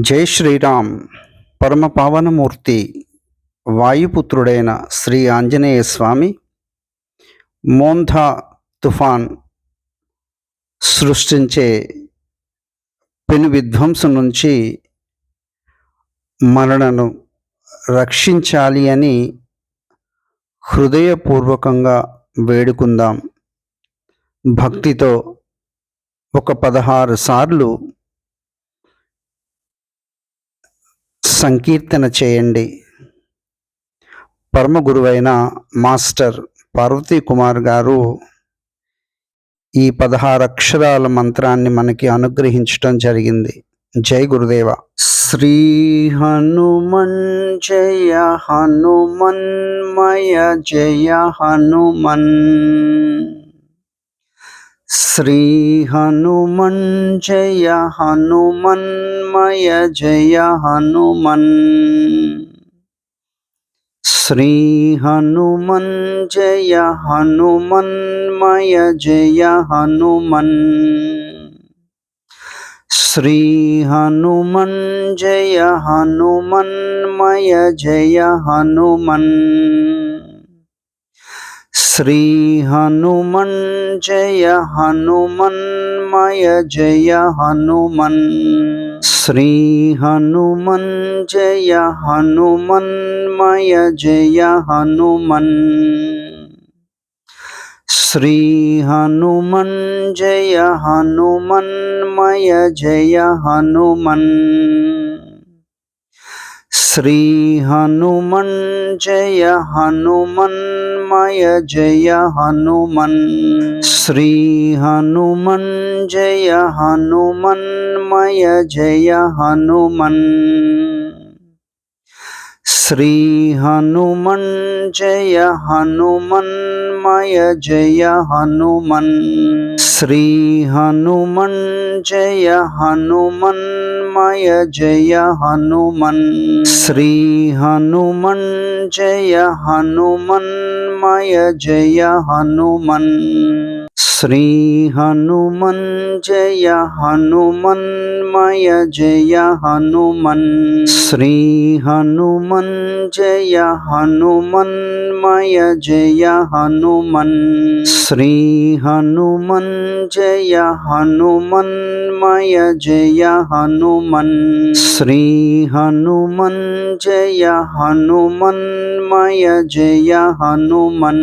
జై శ్రీరామ్. పరమ పావనమూర్తి వాయుపుత్రుడైన శ్రీ ఆంజనేయ స్వామి మోంధా తుఫాన్ సృష్టించే పెను విధ్వంసం నుంచి మనలను రక్షించాలి అని హృదయపూర్వకంగా వేడుకుందాం. భక్తితో ఒక పదహారు సార్లు సంకీర్తన చేయండి. పరమ గురువైన మాస్టర్ పార్వతీ కుమార్ గారు ఈ పదహారు అక్షరాల మంత్రాన్ని మనకి అనుగ్రహించటం జరిగింది. జై గురుదేవ. శ్రీ హనుమన్ జయ హనుమన్మయ జయ హనుమన్. श्री हनुमन जय हनुमन्मय जय हनुमन्। श्री हनुमन जय हनुमन्मय जय हनुमन्। श्री हनुमन जय हनुमन्मय जय हनुमन्। श्री हनुमन जय हनुमन्मय जय हनुमन्। श्री हनुमन् जय हनुमन्मय जय हनुमन्। श्री हनुमन् जय हनुमन्मय जय हनुमन्। श्री हनुमन जय हनुमन्मय जय हनुमन्। श्री हनुमन् जय हनुमन्मय जय हनुमन। श्री हनुमन जय हनुमन्मय जय हनुमन्। श्री हनुमन् जय हनुमन्मय जय हनुमन्। श्री हनुमन् जय हनुमन्मय जय हनुमन्। श्री हनुमन जय हनुमन्मय जय हनुमन। श्री हनुमन जय हनुमन्मय जय हनुमन। श्री हनुमन जय हनुमन्मय जय हनुमन। श्री हनुमन जय हनुमन्मय जय हनुमन।